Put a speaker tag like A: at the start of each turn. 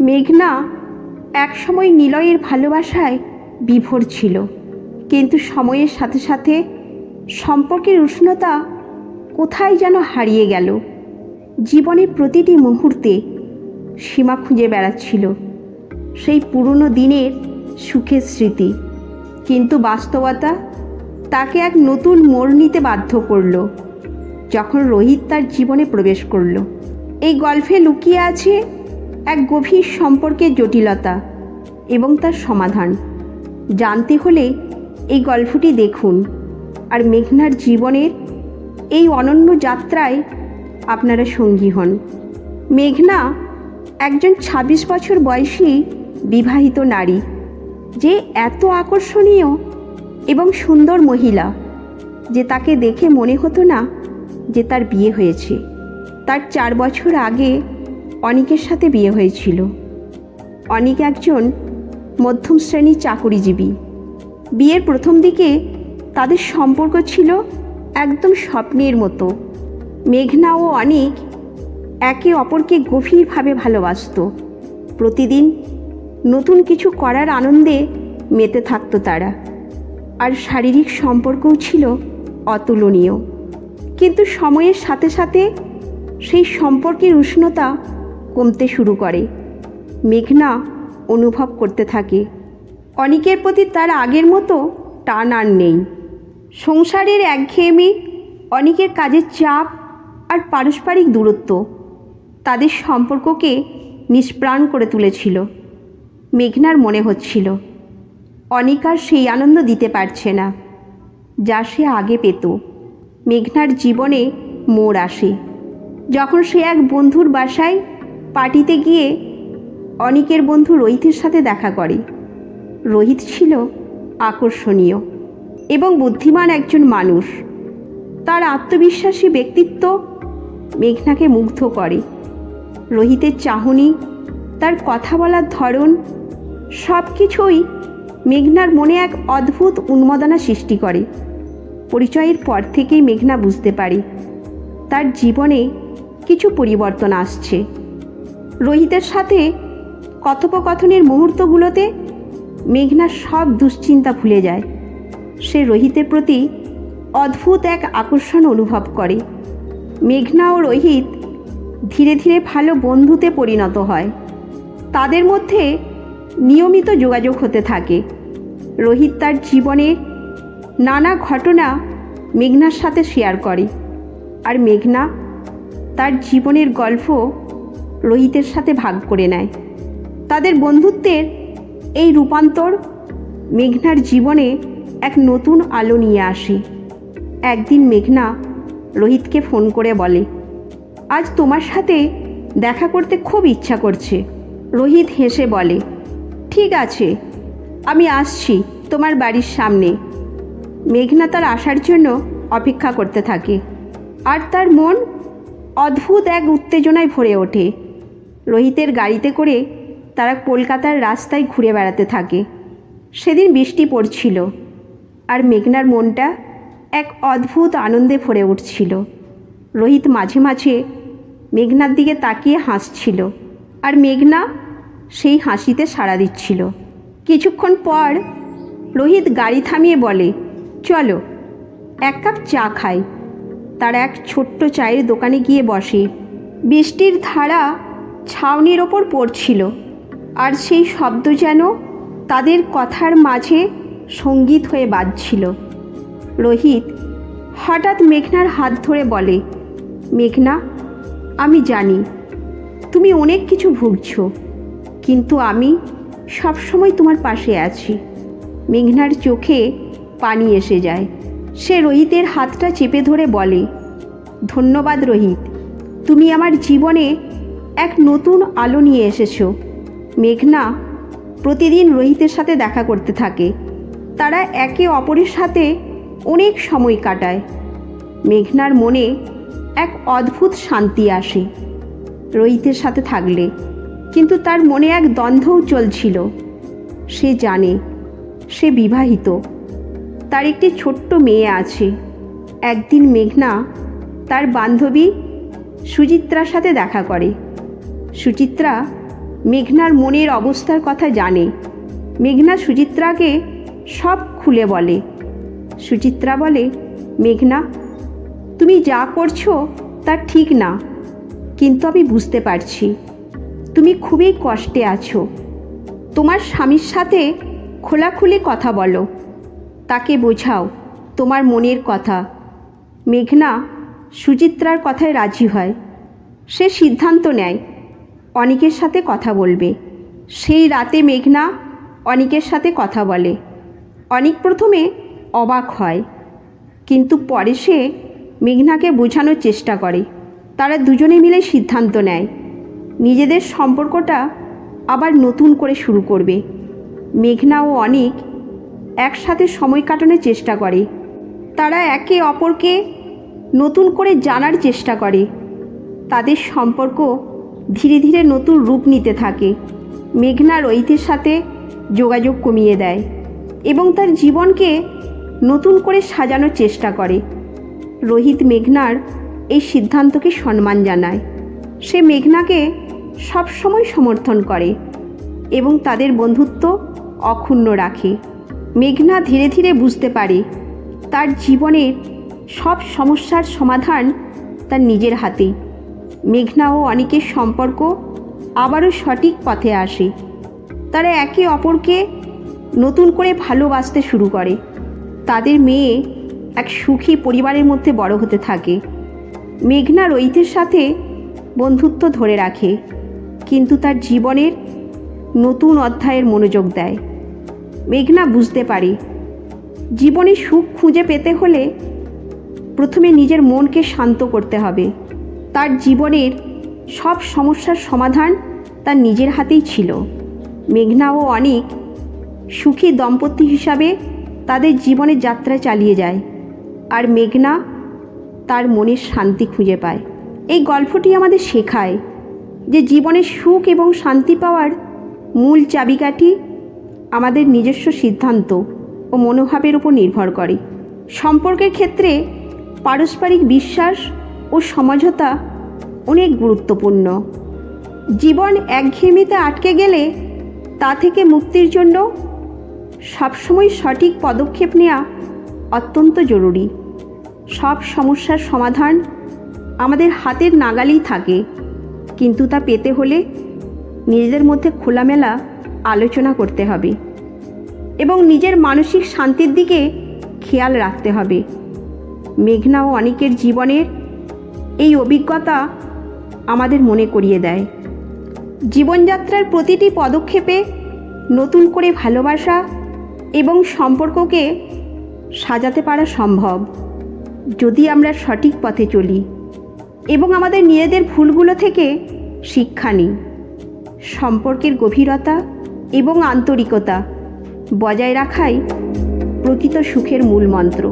A: মেঘনা একসময় নিলয়ের ভালোবাসায় বিভোর ছিল। কিন্তু সময়ের সাথে সাথে সম্পর্কের উষ্ণতা কোথায় যেন হারিয়ে গেল। জীবনের প্রতিটি মুহূর্তে সীমা খুঁজে বেড়াচ্ছিল। সেই পুরনো দিনের সুখের স্মৃতি। কিন্তু বাস্তবতা তাকে এক নতুন মোড় নিতে বাধ্য করল, যখন রোহিত তার জীবনে প্রবেশ করল। এই গল্পে লুকিয়ে আছে এক গভীর সম্পর্কের জটিলতা এবং তার সমাধান। জানতে হলে এই গল্পটি দেখুন আর মেঘনার জীবনের এই অনন্য যাত্রায় আপনারা সঙ্গী হন। মেঘনা একজন ২৬ বছর বয়সী বিবাহিত নারী যে এত আকর্ষণীয় এবং সুন্দর মহিলা যে তাকে দেখে মনে হতো না যে তার বিয়ে হয়েছে। তার চার বছর আগে অনিকের সাথে বিয়ে হয়েছিল। অনিক একজন মধ্যম শ্রেণির চাকুরিজীবী। বিয়ের প্রথম দিকে তাদের সম্পর্ক ছিল একদম স্বপ্নের মতো। মেঘনা ও অনিক একে অপরকে গভীরভাবে ভালোবাসত। প্রতিদিন নতুন কিছু করার আনন্দে মেতে থাকতো তারা। আর শারীরিক সম্পর্কও ছিল অতুলনীয়। কিন্তু সময়ের সাথে সাথে সেই সম্পর্কের উষ্ণতা কমতে শুরু করে। মেঘনা অনুভব করতে থাকে। অনিকের প্রতি তার আগের মতো টান আর নেই। সংসারের একঘেয়েমি, অনেকের কাজের চাপ আর পারস্পরিক দূরত্ব তাদের সম্পর্ককে নিষ্প্রাণ করে তুলেছিল। মেঘনার মনে হচ্ছিল, অনেক অনিকার সেই আনন্দ দিতে পারছে না, যা সে আগে পেত। মেঘনার জীবনে মোড় আসে। যখন সে এক বন্ধুর বাসায় পার্টিতে গিয়ে অনিকের বন্ধু রোহিতের সাথে দেখা করে। রোহিত ছিল আকর্ষণীয় এবং বুদ্ধিমান একজন মানুষ। তার আত্মবিশ্বাসী ব্যক্তিত্ব মেঘনাকে মুগ্ধ করে। রোহিতের চাহনি, তার কথা বলার ধরন সব কিছুই মেঘনার মনে এক অদ্ভুত উন্মাদনা সৃষ্টি করে। পরিচয়ের পর থেকেই মেঘনা বুঝতে পারে, তার জীবনে কিছু পরিবর্তন আসছে। রোহিতের সাথে কথোপকথনের মুহূর্তগুলোতে মেঘনা সব দুশ্চিন্তা ভুলে যায়। সে রোহিতের প্রতি অদ্ভুত এক আকর্ষণ অনুভব করে। মেঘনা ও রোহিত ধীরে ধীরে ভালো বন্ধুতে পরিণত হয়। তাদের মধ্যে নিয়মিত যোগাযোগ হতে থাকে। রোহিত তার জীবনের নানা ঘটনা মেঘনার সাথে শেয়ার করে। আর মেঘনা তার জীবনের গল্প রোহিতের সাথে ভাগ করে নেয়। তাদের বন্ধুত্বের এই রূপান্তর মেঘনার জীবনে এক নতুন আলো নিয়ে আসে। একদিন মেঘনা রোহিতকে ফোন করে বলে, আজ তোমার সাথে দেখা করতে খুব ইচ্ছা করছে। রোহিত হেসে বলে, ঠিক আছে, আমি আসছি তোমার বাড়ির সামনে। মেঘনা তার আসার জন্য অপেক্ষা করতে থাকে। আর তার মন অদ্ভুত এক উত্তেজনায় ভরে ওঠে। রোহিতের গাড়িতে করে তারা কলকাতার রাস্তায় ঘুরে বেড়াতে থাকে। সেদিন বৃষ্টি পড়ছিল আর মেঘনার মনটা এক অদ্ভুত আনন্দে ভরে উঠছিল। রোহিত মাঝে মাঝে মেঘনার দিকে তাকিয়ে হাসছিল আর মেঘনা সেই হাসিতে সাড়া দিচ্ছিল। কিছুক্ষণ পর রোহিত গাড়ি থামিয়ে বলে, চলো, এক কাপ চা খাই। তারা এক ছোট্ট চায়ের দোকানে গিয়ে বসে। বৃষ্টির ধারা ছাউনির ওপর পড়ছিল, আর সেই শব্দ যেন তাদের কথার মাঝে সংগীত হয়ে বাজছিল। রোহিত হঠাৎ মেঘনার হাত ধরে বলে, মেঘনা, আমি জানি, তুমি অনেক কিছু ভুগছ, কিন্তু আমি সবসময় তোমার পাশে আছি। মেঘনার চোখে পানি এসে যায়। সে রোহিতের হাতটা চেপে ধরে বলে, ধন্যবাদ রোহিত, তুমি আমার জীবনে এক নতুন আলো নিয়ে এসেছ। মেঘনা প্রতিদিন রোহিতের সাথে দেখা করতে থাকে। তারা একে অপরের সাথে অনেক সময় কাটায়। মেঘনার মনে এক অদ্ভুত শান্তি আসে। রোহিতের সাথে থাকলে কিন্তু তার মনে এক দ্বন্দ্বও চলছিল। সে জানে, সে বিবাহিত। তার একটি ছোট্ট মেয়ে আছে। একদিন মেঘনা তার বান্ধবী সুচিত্রার সাথে দেখা করে। সুচিত্রা মেঘনার মনের অবস্থার কথা জানে। মেঘনা সুচিত্রাকে সব খুলে বলে। সুচিত্রা বলে, মেঘনা, তুমি যা করছ তা ঠিক না, কিন্তু আমি বুঝতে পারছি। তুমি খুবই কষ্টে আছো। তোমার স্বামীর সাথে খোলাখুলি কথা বলো। তাকে বোঝাও তোমার মনের কথা। মেঘনা সুচিত্রার কথায় রাজি হয়। সে সিদ্ধান্ত নেয়। অনিকের সাথে কথা বলবে। সেই রাতে মেঘনা অনিকের সাথে কথা বলে। অনিক প্রথমে অবাক হয়, কিন্তু পরে সে মেঘনাকে বোঝানোর চেষ্টা করে। তারা দুজনে মিলে সিদ্ধান্ত নেয়। নিজেদের সম্পর্কটা আবার নতুন করে শুরু করবে। মেঘনা ও অনিক একসাথে সময় কাটানোর চেষ্টা করে। তারা একে অপরকে নতুন করে জানার চেষ্টা করে। তাদের সম্পর্ক ধীরে ধীরে নতুন রূপ নিতে থাকে। মেঘনা রোহিতের সাথে যোগাযোগ কমিয়ে দেয় এবং তার জীবনকে নতুন করে সাজানোর চেষ্টা করে। রোহিত মেঘনার এই সিদ্ধান্তকে সম্মান জানায়। সে মেঘনাকে সবসময় সমর্থন করে এবং তাদের বন্ধুত্ব অক্ষুণ্ণ রাখে। মেঘনা ধীরে ধীরে বুঝতে পারে তার জীবনের সব সমস্যার সমাধান তার নিজের হাতেই। মেঘনা ও অনিকের সম্পর্ক আবারও সঠিক পথে আসে। তারা একে অপরকে নতুন করে ভালোবাসতে শুরু করে। তাদের মেয়ে এক সুখী পরিবারের মধ্যে বড় হতে থাকে। মেঘনা রোহিতের সাথে বন্ধুত্ব ধরে রাখে, কিন্তু তার জীবনের নতুন অধ্যায়ের মনোযোগ দেয়। মেঘনা বুঝতে পারে, জীবনে সুখ খুঁজে পেতে হলে প্রথমে নিজের মনকে শান্ত করতে হবে। তার জীবনের সব সমস্যার সমাধান তার নিজের হাতেই ছিল। মেঘনা ও অনিক সুখী দম্পতি হিসাবে তাদের জীবনের যাত্রা চালিয়ে যায় আর মেঘনা তার মনের শান্তি খুঁজে পায়। এই গল্পটি আমাদের শেখায় যে জীবনে সুখ এবং শান্তি পাওয়ার মূল চাবিকাঠি আমাদের নিজস্ব সিদ্ধান্ত ও মনোভাবের উপর নির্ভর করে। সম্পর্কের ক্ষেত্রে পারস্পরিক বিশ্বাস ও সমঝোতা অনেক গুরুত্বপূর্ণ। জীবন একঘেয়েমিতে আটকে গেলে তা থেকে মুক্তির জন্য সবসময় সঠিক পদক্ষেপ নেওয়া অত্যন্ত জরুরি। সব সমস্যার সমাধান আমাদের হাতের নাগালেই থাকে, কিন্তু তা পেতে হলে নিজেদের মধ্যে খোলামেলা আলোচনা করতে হবে এবং নিজের মানসিক শান্তির দিকে খেয়াল রাখতে হবে। মেঘনা ও অনেকের জীবনের এই অভিজ্ঞতা আমাদের মনে করিয়ে দেয়। জীবনযাত্রার প্রতিটি পদক্ষেপে নতুন করে ভালোবাসা এবং সম্পর্ককে সাজাতে পারা সম্ভব, যদি আমরা সঠিক পথে চলি এবং আমাদের নিজেদের ভুলগুলো থেকে শিক্ষা নিই। সম্পর্কের গভীরতা এবং আন্তরিকতা বজায় রাখাই প্রকৃত সুখের মূল মন্ত্র।